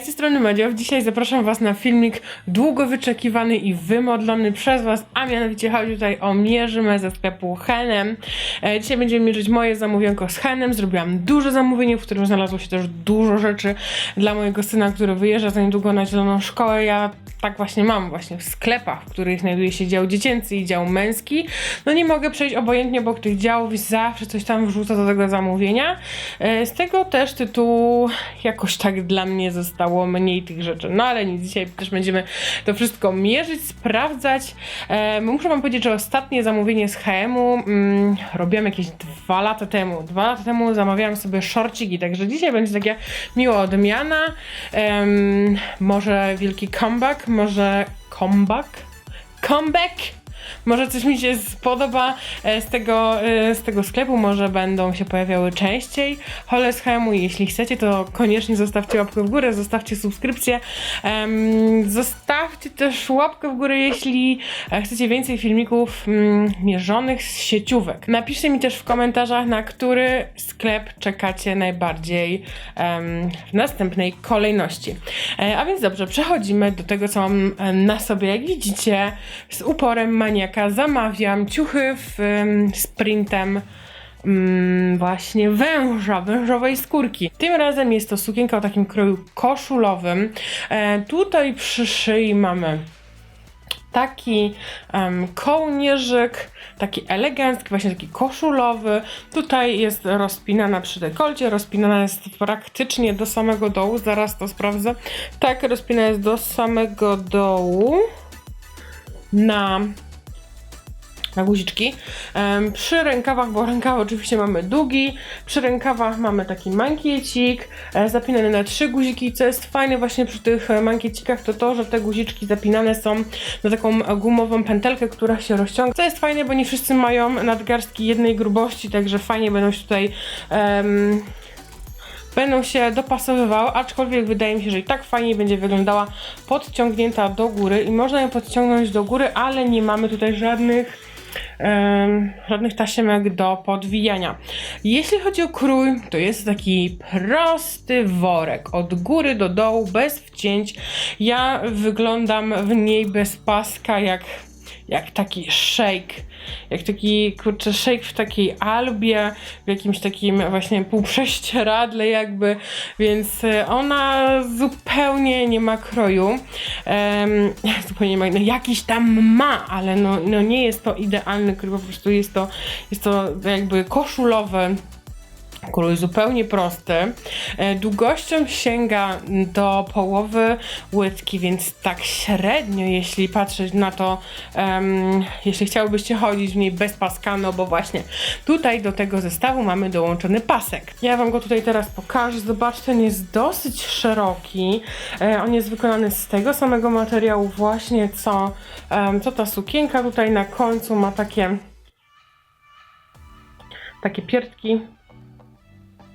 Z tej strony Madziow. Dzisiaj zapraszam Was na filmik długo wyczekiwany i wymodlony przez Was, a mianowicie chodzi tutaj o mierzymę ze sklepu Henem. E, dzisiaj będziemy mierzyć moje zamówienko z Henem. Zrobiłam duże zamówienie, w którym znalazło się też dużo rzeczy dla mojego syna, który wyjeżdża za niedługo na zieloną szkołę. Ja tak właśnie mam właśnie w sklepach, w których znajduje się dział dziecięcy i dział męski. No nie mogę przejść obojętnie obok tych działów i zawsze coś tam wrzucę do tego zamówienia. E, Z tego też tytułu jakoś tak dla mnie zostało mniej tych rzeczy. No ale nic, dzisiaj też będziemy to wszystko mierzyć, sprawdzać. E, muszę wam powiedzieć, że ostatnie zamówienie z HM-u mm, robiłam jakieś dwa lata temu. Dwa lata temu zamawiałam sobie szorciki, także dzisiaj będzie taka miła odmiana. Em, może wielki comeback, może comeback? Comeback! Może coś mi się spodoba e, z tego, e, z tego sklepu, może będą się pojawiały częściej. Hole z jeśli chcecie, to koniecznie zostawcie łapkę w górę, zostawcie subskrypcję. Zostawcie też łapkę w górę, jeśli e, chcecie więcej filmików mm, mierzonych z sieciówek. Napiszcie mi też w komentarzach, na który sklep czekacie najbardziej w następnej kolejności. A więc dobrze, przechodzimy do tego, co mam na sobie. Jak widzicie, z uporem maniaka zamawiam ciuchy w em, sprintem mm, właśnie węża, wężowej skórki. Tym razem jest to sukienka o takim kroju koszulowym. E, tutaj przy szyi mamy taki um, kołnierzyk, taki elegancki, właśnie taki koszulowy. Tutaj jest rozpinana przy dekolcie, rozpinana jest praktycznie do samego dołu, zaraz to sprawdzę. Tak, rozpinana jest do samego dołu na na guziczki. Przy rękawach, bo rękawy oczywiście mamy długi, przy rękawach mamy taki mankiecik e, zapinany na trzy guziki, co jest fajne właśnie przy tych e, mankiecikach, to to, że te guziczki zapinane są na taką gumową pętelkę, która się rozciąga. Co jest fajne, bo nie wszyscy mają nadgarstki jednej grubości, także fajnie będą się tutaj em, będą się dopasowywały, aczkolwiek wydaje mi się, że i tak fajnie będzie wyglądała podciągnięta do góry i można ją podciągnąć do góry, ale nie mamy tutaj żadnych żadnych tasiemek do podwijania. Jeśli chodzi o krój, to jest taki prosty worek od góry do dołu, bez wcięć. Ja wyglądam w niej bez paska, jak, jak taki shake. Jak taki, kurczę, shake w takiej albie, w jakimś takim właśnie półprześcieradle jakby, więc e, ona zupełnie nie ma kroju. Em, zupełnie nie ma, no jakiś tam ma, ale no, no nie jest to idealny krój, po prostu jest to, jest to jakby koszulowy Krój zupełnie prosty. E, Długością sięga do połowy łydki, więc tak średnio, jeśli patrzeć na to, em, jeśli chciałybyście chodzić w niej bez paska, no bo właśnie tutaj do tego zestawu mamy dołączony pasek. Ja Wam go tutaj teraz pokażę. Zobaczcie, on jest dosyć szeroki. E, On jest wykonany z tego samego materiału właśnie, co, em, co ta sukienka. Tutaj na końcu ma takie takie pierdki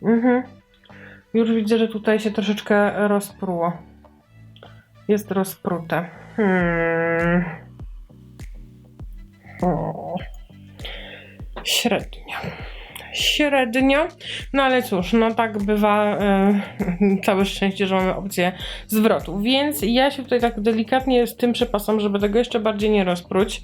Mhm. Już widzę, że tutaj się troszeczkę rozpruło. Jest rozprute. Hmm. O. No ale cóż, no tak bywa. E, całe szczęście, że mamy opcję zwrotu. Więc ja się tutaj tak delikatnie z tym przepasam, żeby tego jeszcze bardziej nie rozpróć.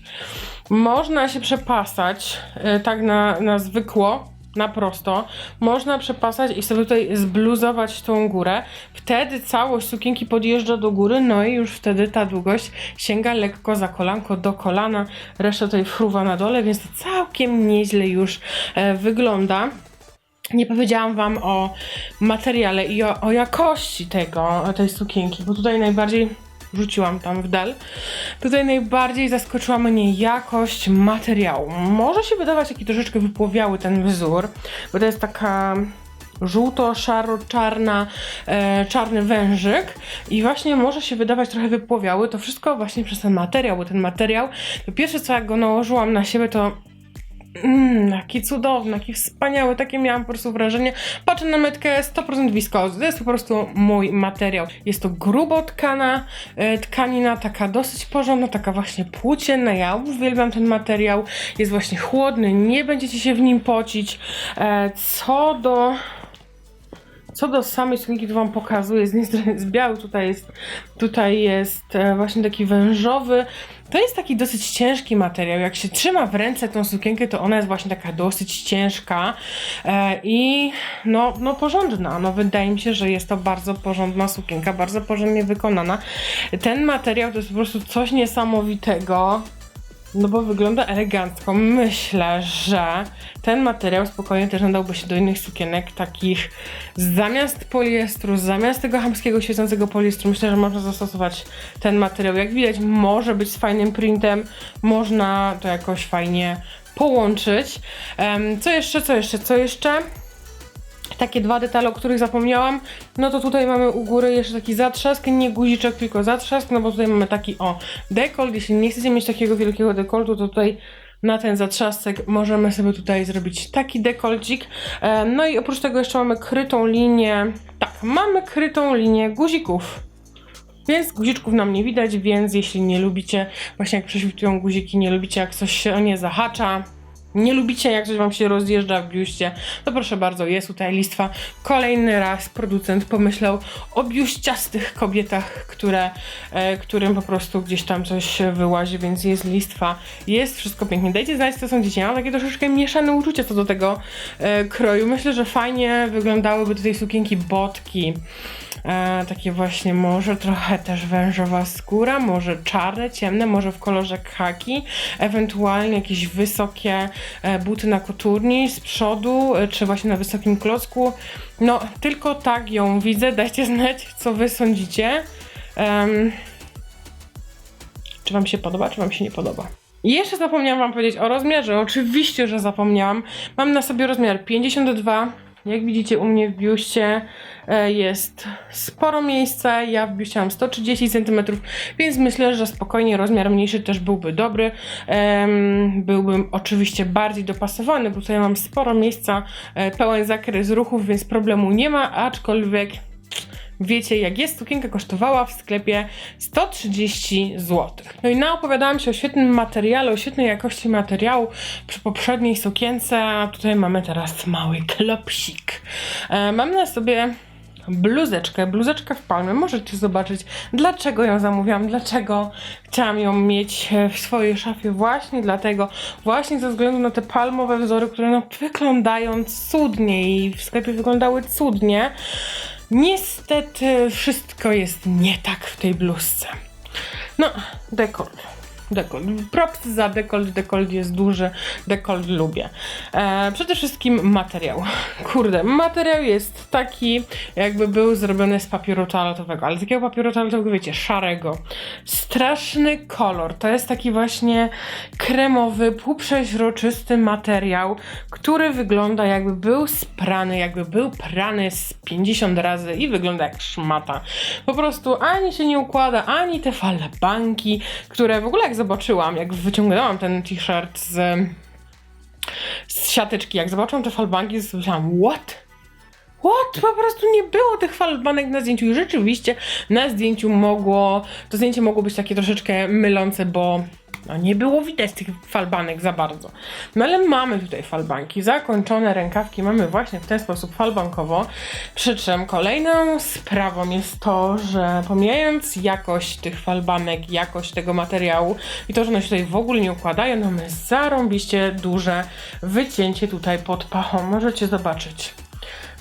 Można się przepasać e, tak na, na zwykło, na prosto. Można przepasać i sobie tutaj zbluzować tą górę. Wtedy całość sukienki podjeżdża do góry, no i już wtedy ta długość sięga lekko za kolanko do kolana. Reszta tutaj fruwa na dole, więc to całkiem nieźle już e, wygląda. Nie powiedziałam Wam o materiale i o, o jakości tego, tej sukienki, bo tutaj najbardziej rzuciłam tam w dal. Tutaj najbardziej zaskoczyła mnie jakość materiału. Może się wydawać taki troszeczkę wypłowiały ten wzór, bo to jest taka żółto-szaro-czarna, e, czarny wężyk i właśnie może się wydawać trochę wypłowiały. To wszystko właśnie przez ten materiał, bo ten materiał, to pierwsze co jak go nałożyłam na siebie, to Mmm, jaki cudowny, jaki wspaniały, takie miałam po prostu wrażenie. Patrzę na metkę 100% wiskozy, to jest po prostu mój materiał. Jest to grubo tkana e, tkanina, taka dosyć porządna, taka właśnie płócienna. Ja uwielbiam ten materiał. Jest właśnie chłodny, nie będziecie się w nim pocić. E, co do Co do samej sukienki, to wam pokazuję, z jednej strony jest biały, tutaj jest, tutaj jest e, właśnie taki wężowy. To jest taki dosyć ciężki materiał. Jak się trzyma w ręce tą sukienkę, to ona jest właśnie taka dosyć ciężka e, i no, no porządna. No wydaje mi się, że jest to bardzo porządna sukienka, bardzo porządnie wykonana. Ten materiał to jest po prostu coś niesamowitego. No bo wygląda elegancko. Myślę, że ten materiał spokojnie też nadałby się do innych sukienek, takich zamiast poliestru, zamiast tego chamskiego świecącego poliestru. Myślę, że można zastosować ten materiał. Jak widać, może być z fajnym printem, można to jakoś fajnie połączyć. Em, co jeszcze, co jeszcze, co jeszcze? Takie dwa detale, o których zapomniałam, no to tutaj mamy u góry jeszcze taki zatrzask, nie guziczek, tylko zatrzask, no bo tutaj mamy taki o dekolt, jeśli nie chcecie mieć takiego wielkiego dekoltu, to tutaj na ten zatrzasek możemy sobie tutaj zrobić taki dekolcik. E, No i oprócz tego jeszcze mamy krytą linię, tak, mamy krytą linię guzików. Więc guziczków nam nie widać, więc jeśli nie lubicie, właśnie jak prześwitują guziki, nie lubicie jak coś się o nie zahacza, nie lubicie jak coś wam się rozjeżdża w biuście, to proszę bardzo, jest tutaj listwa. Kolejny raz producent pomyślał o biuściastych kobietach, które, e, którym po prostu gdzieś tam coś wyłazi, więc jest listwa, jest wszystko pięknie. Dajcie znać, co są dzieci. Ja mam takie troszeczkę mieszane uczucie co do tego e, kroju. Myślę, że fajnie wyglądałyby do tej sukienki botki. E, takie właśnie może trochę też wężowa skóra, może czarne, ciemne, może w kolorze khaki, ewentualnie jakieś wysokie e, buty na koturni z przodu, e, czy właśnie na wysokim klocku. No, tylko tak ją widzę. Dajcie znać, co wy sądzicie. Em, czy wam się podoba, czy wam się nie podoba? I jeszcze zapomniałam wam powiedzieć o rozmiarze. Oczywiście, że zapomniałam. Mam na sobie rozmiar 52. Jak widzicie u mnie w biuście e, jest sporo miejsca. Ja w biuście mam 130 cm, więc myślę, że spokojnie rozmiar mniejszy też byłby dobry. Byłbym oczywiście bardziej dopasowany, bo tutaj mam sporo miejsca, e, pełen zakres ruchów, więc problemu nie ma, aczkolwiek Wiecie, jak jest, sukienka kosztowała w sklepie 130 zł. No i naopowiadałam się o świetnym materiale, o świetnej jakości materiału przy poprzedniej sukience, a tutaj mamy teraz mały klopsik. E, mam na sobie bluzeczkę, bluzeczkę w palmie. Możecie zobaczyć, dlaczego ją zamówiłam, dlaczego chciałam ją mieć w swojej szafie. Właśnie dlatego, właśnie ze względu na te palmowe wzory, które no, wyglądają cudnie i w sklepie wyglądały cudnie. Niestety wszystko jest nie tak w tej bluzce. No, dekolt. Dekolt. Props za dekolt. Dekolt jest duży. Dekolt lubię. E, przede wszystkim materiał. Kurde, materiał jest taki, jakby był zrobiony z papieru toaletowego, ale takiego papieru toaletowego, wiecie, szarego. Straszny kolor. To jest taki właśnie kremowy, półprzeźroczysty materiał, który wygląda jakby był sprany, jakby był prany z 50 razy i wygląda jak szmata. Po prostu ani się nie układa, ani te falabanki, które w ogóle jak zobaczyłam, jak wyciągnęłam ten t-shirt z, z siateczki, jak zobaczyłam te falbanki, myślałam, what? What? Po prostu nie było tych falbanek na zdjęciu i rzeczywiście na zdjęciu mogło, to zdjęcie mogło być takie troszeczkę mylące, bo no, nie było widać tych falbanek za bardzo. No ale mamy tutaj falbanki, zakończone rękawki mamy właśnie w ten sposób falbankowo, przy czym kolejną sprawą jest to, że pomijając jakość tych falbanek, jakość tego materiału i to, że one się tutaj w ogóle nie układają, no mamy zarąbiście duże wycięcie tutaj pod pachą, możecie zobaczyć.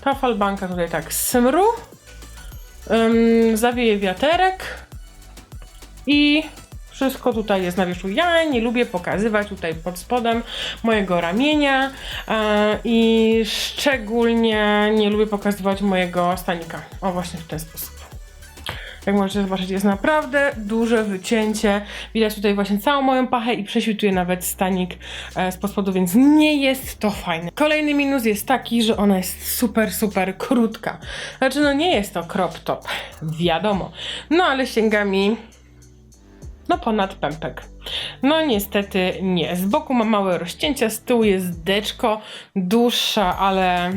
Ta falbanka tutaj tak smru, ym, zawieje wiaterek i wszystko tutaj jest na wierzchu. Ja nie lubię pokazywać tutaj pod spodem mojego ramienia i szczególnie nie lubię pokazywać mojego stanika. O, właśnie w ten sposób. Jak możecie zobaczyć, jest naprawdę duże wycięcie. Widać tutaj właśnie całą moją pachę i prześwituje nawet stanik e, z spodu, więc nie jest to fajne. Kolejny minus jest taki, że ona jest super, super krótka. Znaczy, no nie jest to crop top, wiadomo. No ale sięga mi no ponad pępek. No niestety nie. Z boku ma małe rozcięcia, z tyłu jest deczko dłuższa, ale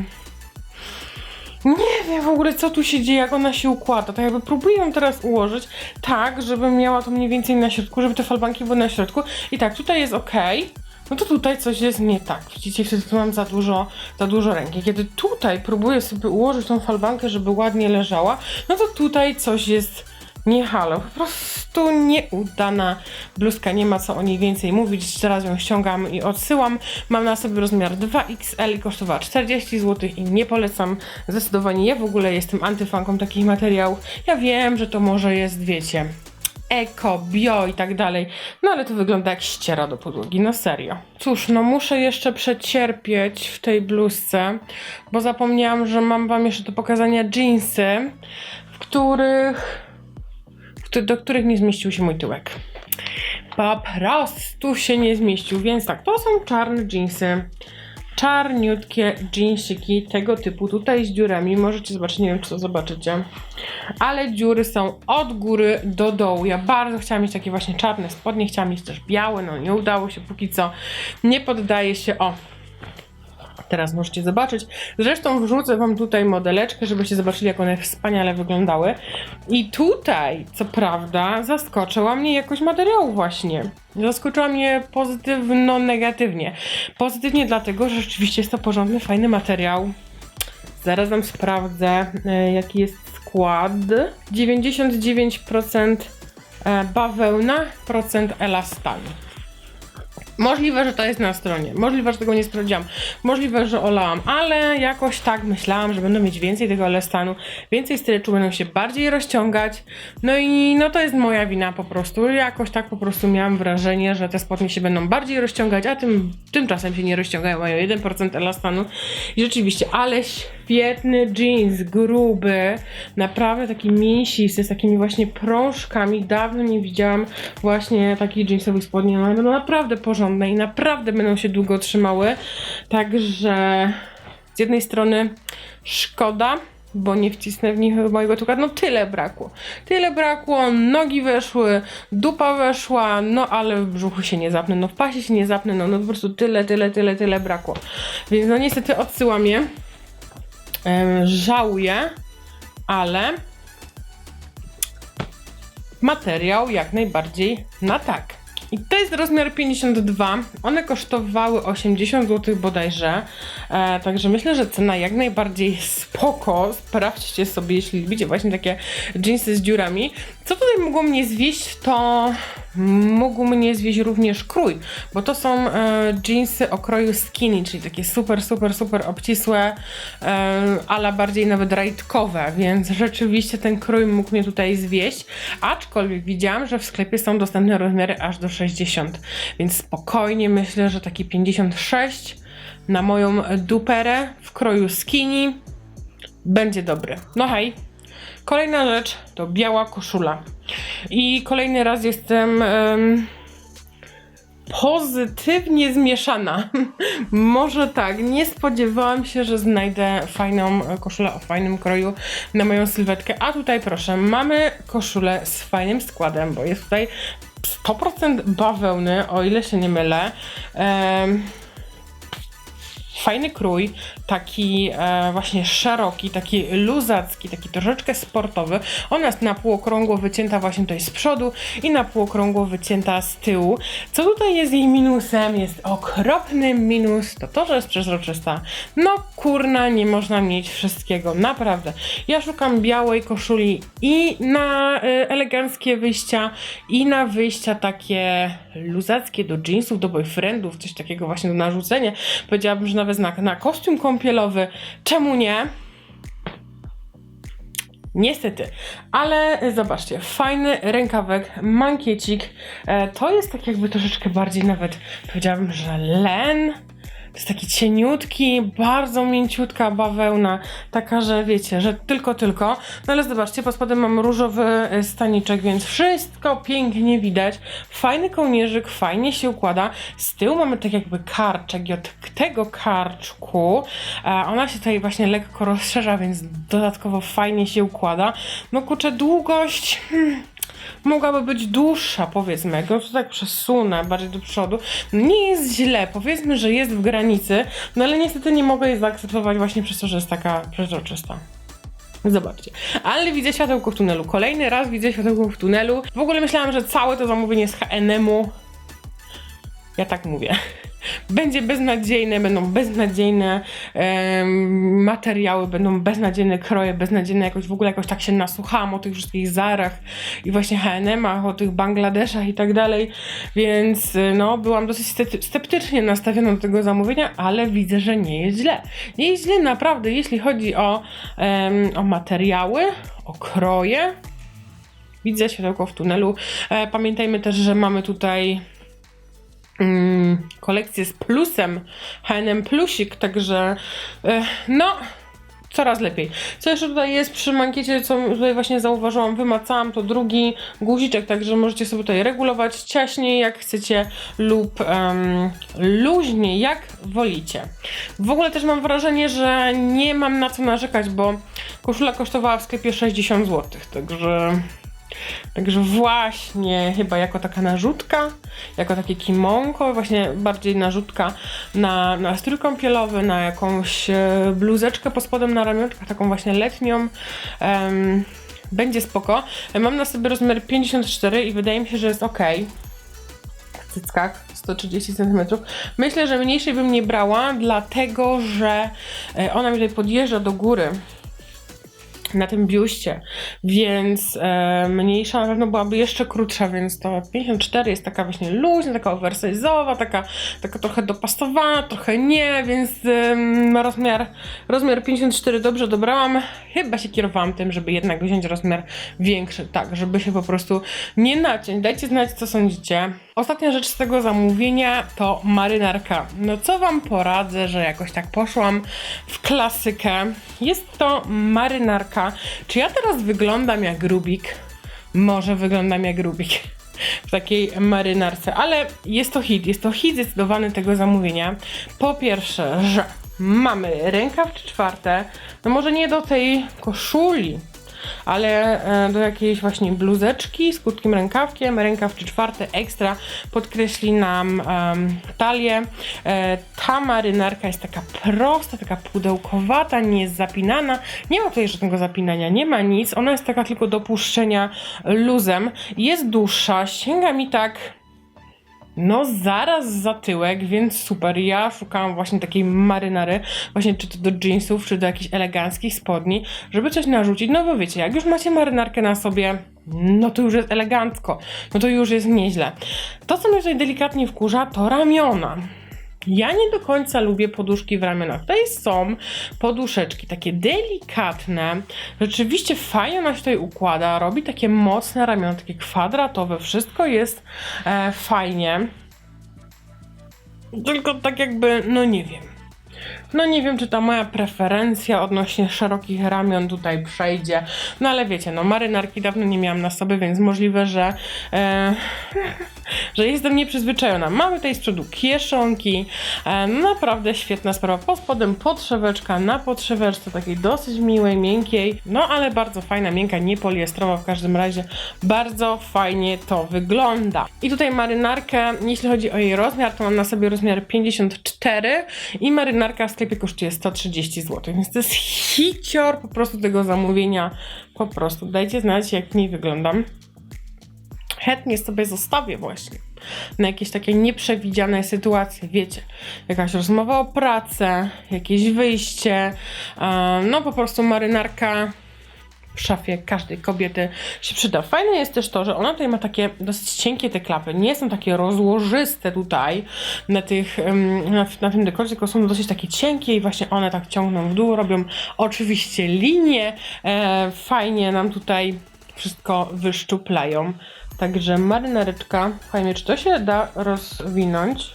nie wiem w ogóle co tu się dzieje, jak ona się układa. Tak jakby próbuję ją teraz ułożyć tak, żebym miała to mniej więcej na środku, żeby te falbanki były na środku. I tak, tutaj jest ok. no to tutaj coś jest nie tak. Widzicie, wtedy tu mam za dużo, za dużo ręki. Kiedy tutaj próbuję sobie ułożyć tą falbankę, żeby ładnie leżała, no to tutaj coś jest nie halo. Po prostu nieudana bluzka. Nie ma co o niej więcej mówić. Teraz ją ściągam i odsyłam. Mam na sobie rozmiar 2XL i kosztowała 40 zł i nie polecam zdecydowanie. Ja w ogóle jestem antyfanką takich materiałów. Ja wiem, że to może jest, wiecie, eko, bio i tak dalej. No ale to wygląda jak ściera do podłogi, no serio. Cóż, no muszę jeszcze przecierpieć w tej bluzce, bo zapomniałam, że mam wam jeszcze do pokazania jeansy, w których któ- do których nie zmieścił się mój tyłek. Po prostu się nie zmieścił, więc tak, to są czarne jeansy. Czarniutkie jeansiki tego typu, tutaj z dziurami. Możecie zobaczyć, nie wiem czy to zobaczycie. Ale dziury są od góry do dołu. Ja bardzo chciałam mieć takie właśnie czarne spodnie, chciałam mieć też białe, no nie udało się póki co. Nie poddaje się, o, Teraz możecie zobaczyć. Zresztą wrzucę Wam tutaj modeleczkę, żebyście zobaczyli, jak one wspaniale wyglądały. I tutaj, co prawda, zaskoczyła mnie jakość materiału właśnie. Zaskoczyła mnie pozytywno-negatywnie. Pozytywnie dlatego, że rzeczywiście jest to porządny, fajny materiał. Zaraz Wam sprawdzę, e, jaki jest skład. 99% e, bawełna, procent elastanu. Możliwe, że to jest na stronie. Możliwe, że tego nie sprawdziłam. Możliwe, że olałam, ale jakoś tak myślałam, że będą mieć więcej tego elastanu, więcej stretchu, będą się bardziej rozciągać. No i no to jest moja wina po prostu. Jakoś tak po prostu miałam wrażenie, że te spodnie się będą bardziej rozciągać, a tym, tymczasem się nie rozciągają, mają 1% elastanu. I rzeczywiście, ale świetny jeans, gruby, naprawdę taki mięsisty, z takimi właśnie prążkami. Dawno nie widziałam właśnie takich jeansowych spodni. One będą naprawdę porządne i naprawdę będą się długo trzymały. Także z jednej strony szkoda, bo nie wcisnę w nich mojego tuka. No tyle brakło. Tyle brakło, nogi weszły, dupa weszła, no ale w brzuchu się nie zapnę, no w pasie się nie zapnę, no, no po prostu tyle, tyle, tyle, tyle brakło. Więc no niestety odsyłam je. Żałuję, ale materiał jak najbardziej na tak. I to jest rozmiar 52. One kosztowały 80 zł bodajże. E, także myślę, że cena jak najbardziej spoko. Sprawdźcie sobie, jeśli lubicie właśnie takie jeansy z dziurami. Co tutaj mogło mnie zwieść, to mógł mnie zwieść również krój, bo to są e, jeansy o kroju skinny, czyli takie super, super, super obcisłe, e, ale bardziej nawet rajtkowe, więc rzeczywiście ten krój mógł mnie tutaj zwieść, aczkolwiek widziałam, że w sklepie są dostępne rozmiary aż do 60, więc spokojnie myślę, że taki 56 na moją duperę w kroju skinny będzie dobry. No hej! Kolejna rzecz to biała koszula. I kolejny raz jestem em, pozytywnie zmieszana. Może tak, nie spodziewałam się, że znajdę fajną koszulę o fajnym kroju na moją sylwetkę. A tutaj proszę, mamy koszulę z fajnym składem, bo jest tutaj 100% bawełny, o ile się nie mylę. Em, fajny krój, taki e, właśnie szeroki, taki luzacki, taki troszeczkę sportowy. Ona jest na półokrągło wycięta właśnie tutaj z przodu i na półokrągło wycięta z tyłu. Co tutaj jest jej minusem? Jest okropny minus, to to, że jest przezroczysta. No kurna, nie można mieć wszystkiego, naprawdę. Ja szukam białej koszuli i na e, eleganckie wyjścia, i na wyjścia takie luzackie do jeansów, do boyfriendów, coś takiego właśnie do narzucenia. Powiedziałabym, że nawet na, na kostium kąpielowy. Czemu nie? Niestety, ale zobaczcie, fajny rękawek, mankiecik. E, to jest tak jakby troszeczkę bardziej nawet, powiedziałabym, że len. To jest taki cieniutki, bardzo mięciutka bawełna, taka, że wiecie, że tylko, tylko. No ale zobaczcie, pod spodem mam różowy e, staniczek, więc wszystko pięknie widać. Fajny kołnierzyk, fajnie się układa. Z tyłu mamy tak jakby karczek i od tego karczku e, ona się tutaj właśnie lekko rozszerza, więc dodatkowo fajnie się układa. No kurczę, długość... Hmm mogłaby być dłuższa, powiedzmy, jak ją tu tak przesunę bardziej do przodu, nie jest źle, powiedzmy, że jest w granicy, no ale niestety nie mogę jej zaakceptować właśnie przez to, że jest taka przezroczysta. Zobaczcie. Ale widzę światełko w tunelu. Kolejny raz widzę światełko w tunelu. W ogóle myślałam, że całe to zamówienie z H&M-u ja tak mówię. będzie beznadziejne, będą beznadziejne em, materiały, będą beznadziejne kroje, beznadziejne jakoś w ogóle jakoś tak się nasłuchałam o tych wszystkich Zarach i właśnie H&M-ach, o tych Bangladeszach i tak dalej, więc y, no byłam dosyć scepty- sceptycznie nastawiona do tego zamówienia, ale widzę, że nie jest źle. Nie jest źle naprawdę, jeśli chodzi o, o materiały, o kroje, widzę światełko w tunelu. E, pamiętajmy też, że mamy tutaj mm, kolekcję z plusem, H&M Plusik, także e, no coraz lepiej. Co jeszcze tutaj jest przy mankiecie, co tutaj właśnie zauważyłam, wymacałam, to drugi guziczek, także możecie sobie tutaj regulować ciaśniej jak chcecie lub em, luźniej jak wolicie. W ogóle też mam wrażenie, że nie mam na co narzekać, bo koszula kosztowała w sklepie 60 zł, także Także właśnie chyba jako taka narzutka, jako takie kimonko, właśnie bardziej narzutka na, na strój kąpielowy, na jakąś e, bluzeczkę pod spodem na ramionczkach, taką właśnie letnią. Em, będzie spoko. Mam na sobie rozmiar 54 i wydaje mi się, że jest ok. W cyckach 130 cm. Myślę, że mniejszej bym nie brała, dlatego że e, ona mi tutaj podjeżdża do góry na tym biuście, więc e, mniejsza na pewno byłaby jeszcze krótsza, więc to 54 jest taka właśnie luźna, taka oversize'owa, taka, taka trochę dopasowana, trochę nie, więc em, rozmiar, rozmiar 54 dobrze dobrałam. Chyba się kierowałam tym, żeby jednak wziąć rozmiar większy, tak, żeby się po prostu nie naciąć. Dajcie znać, co sądzicie. Ostatnia rzecz z tego zamówienia to marynarka. No co wam poradzę, że jakoś tak poszłam w klasykę. Jest to marynarka. Czy ja teraz wyglądam jak Rubik? Może wyglądam jak Rubik w takiej marynarce, ale jest to hit, jest to hit zdecydowany tego zamówienia. Po pierwsze, że mamy rękaw czwarte, no może nie do tej koszuli, ale e, do jakiejś właśnie bluzeczki z krótkim rękawkiem, rękaw czy czwarte ekstra podkreśli nam em, talię. E, ta marynarka jest taka prosta, taka pudełkowata, nie jest zapinana, nie ma tutaj żadnego zapinania, nie ma nic, ona jest taka tylko do puszczenia luzem, jest dłuższa, sięga mi tak no, zaraz za tyłek, więc super. Ja szukałam właśnie takiej marynary, właśnie czy to do jeansów, czy do jakichś eleganckich spodni, żeby coś narzucić. No bo wiecie, jak już macie marynarkę na sobie, no to już jest elegancko, no to już jest nieźle. To, co mnie tutaj delikatnie wkurza, to ramiona. Ja nie do końca lubię poduszki w ramionach. Tutaj są poduszeczki takie delikatne. Rzeczywiście fajnie ona się tutaj układa. Robi takie mocne ramiona, takie kwadratowe. Wszystko jest e, fajnie. Tylko tak jakby, no nie wiem. No nie wiem, czy ta moja preferencja odnośnie szerokich ramion tutaj przejdzie. No ale wiecie, no marynarki dawno nie miałam na sobie, więc możliwe, że, e, że jestem nieprzyzwyczajona. Mamy tutaj z przodu kieszonki. E, naprawdę świetna sprawa. Pod spodem podszeweczka na podszeweczce, takiej dosyć miłej, miękkiej. No ale bardzo fajna, miękka, nie poliestrowa w każdym razie. Bardzo fajnie to wygląda. I tutaj marynarkę, jeśli chodzi o jej rozmiar, to mam na sobie rozmiar 54 i marynarka w sklepie kosztuje 130 zł, więc to jest hicior po prostu tego zamówienia. Po prostu dajcie znać, jak niej wyglądam. Chętnie sobie zostawię właśnie na jakieś takie nieprzewidziane sytuacje, wiecie, jakaś rozmowa o pracę, jakieś wyjście, no po prostu marynarka w szafie każdej kobiety się przyda. Fajne jest też to, że ona tutaj ma takie dosyć cienkie te klapy, nie są takie rozłożyste tutaj na, tych, na, na tym dekorze, tylko są dosyć takie cienkie i właśnie one tak ciągną w dół, robią oczywiście linie, e, fajnie nam tutaj wszystko wyszczuplają. Także marynareczka, fajnie, czy to się da rozwinąć?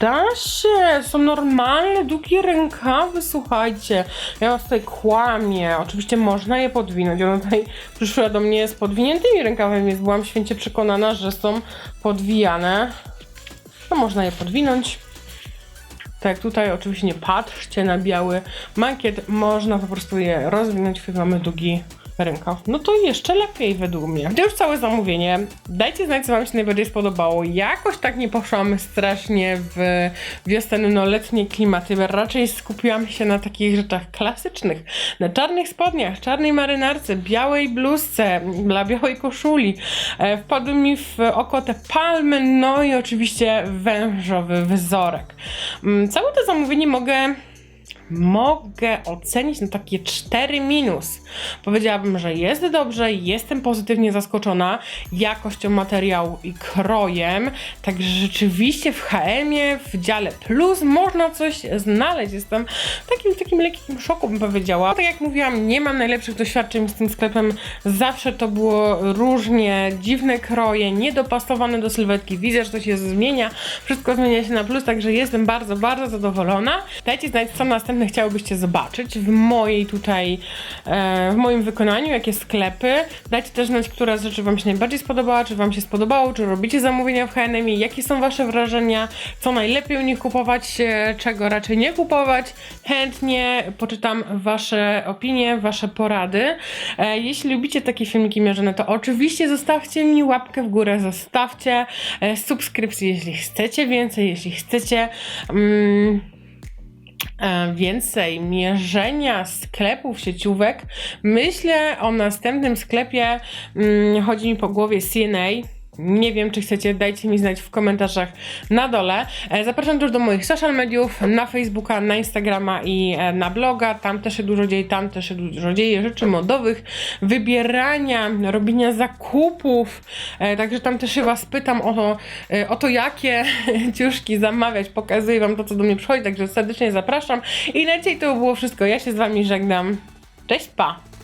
Da się, są normalne, długie rękawy, słuchajcie. Ja was tutaj kłamię. Oczywiście można je podwinąć. Ona tutaj przyszła do mnie z podwiniętymi rękawami, więc byłam święcie przekonana, że są podwijane. No można je podwinąć. Tak tutaj oczywiście nie patrzcie na biały mankiet, można po prostu je rozwinąć, kiedy mamy długi Rynka. No to jeszcze lepiej według mnie. To już całe zamówienie. Dajcie znać, co Wam się najbardziej spodobało. Jakoś tak nie poszłam strasznie w wiosenno-letnie klimaty, raczej skupiłam się na takich rzeczach klasycznych. Na czarnych spodniach, czarnej marynarce, białej bluzce, dla białej koszuli. E, Wpadły mi w oko te palmy, no i oczywiście wężowy wzorek. Mm, Całe to zamówienie mogę mogę ocenić na takie 4 minus. Powiedziałabym, że jest dobrze, jestem pozytywnie zaskoczona jakością materiału i krojem. Także rzeczywiście w HM-ie, w dziale plus można coś znaleźć. Jestem w takim, takim lekkim szoku, bym powiedziała. Tak jak mówiłam, nie mam najlepszych doświadczeń z tym sklepem. Zawsze to było różnie, dziwne kroje, niedopasowane do sylwetki. Widzę, że to się zmienia. Wszystko zmienia się na plus, także jestem bardzo, bardzo zadowolona. Dajcie znać, co następne chciałobyście zobaczyć w mojej tutaj, e, w moim wykonaniu, jakie sklepy. Dajcie też znać, która z rzeczy Wam się najbardziej spodobała, czy Wam się spodobało, czy robicie zamówienia w H&M, jakie są Wasze wrażenia, co najlepiej u nich kupować, e, czego raczej nie kupować. Chętnie poczytam Wasze opinie, Wasze porady. E, jeśli lubicie takie filmiki mierzone, to oczywiście zostawcie mi łapkę w górę, zostawcie subskrypcję, jeśli chcecie więcej, jeśli chcecie... Mm, więcej mierzenia sklepów, sieciówek. Myślę o następnym sklepie. Mm, chodzi mi po głowie CNA. Nie wiem, czy chcecie, dajcie mi znać w komentarzach na dole. E, Zapraszam też do moich social mediów, na Facebooka, na Instagrama i e, na bloga. Tam też się dużo dzieje, tam też się dużo dzieje rzeczy modowych, wybierania, robienia zakupów. E, Także tam też się Was pytam o to, o to jakie ciuszki zamawiać. Pokazuję Wam to, co do mnie przychodzi, także serdecznie zapraszam. I dzisiaj to było wszystko. Ja się z Wami żegnam. Cześć, pa!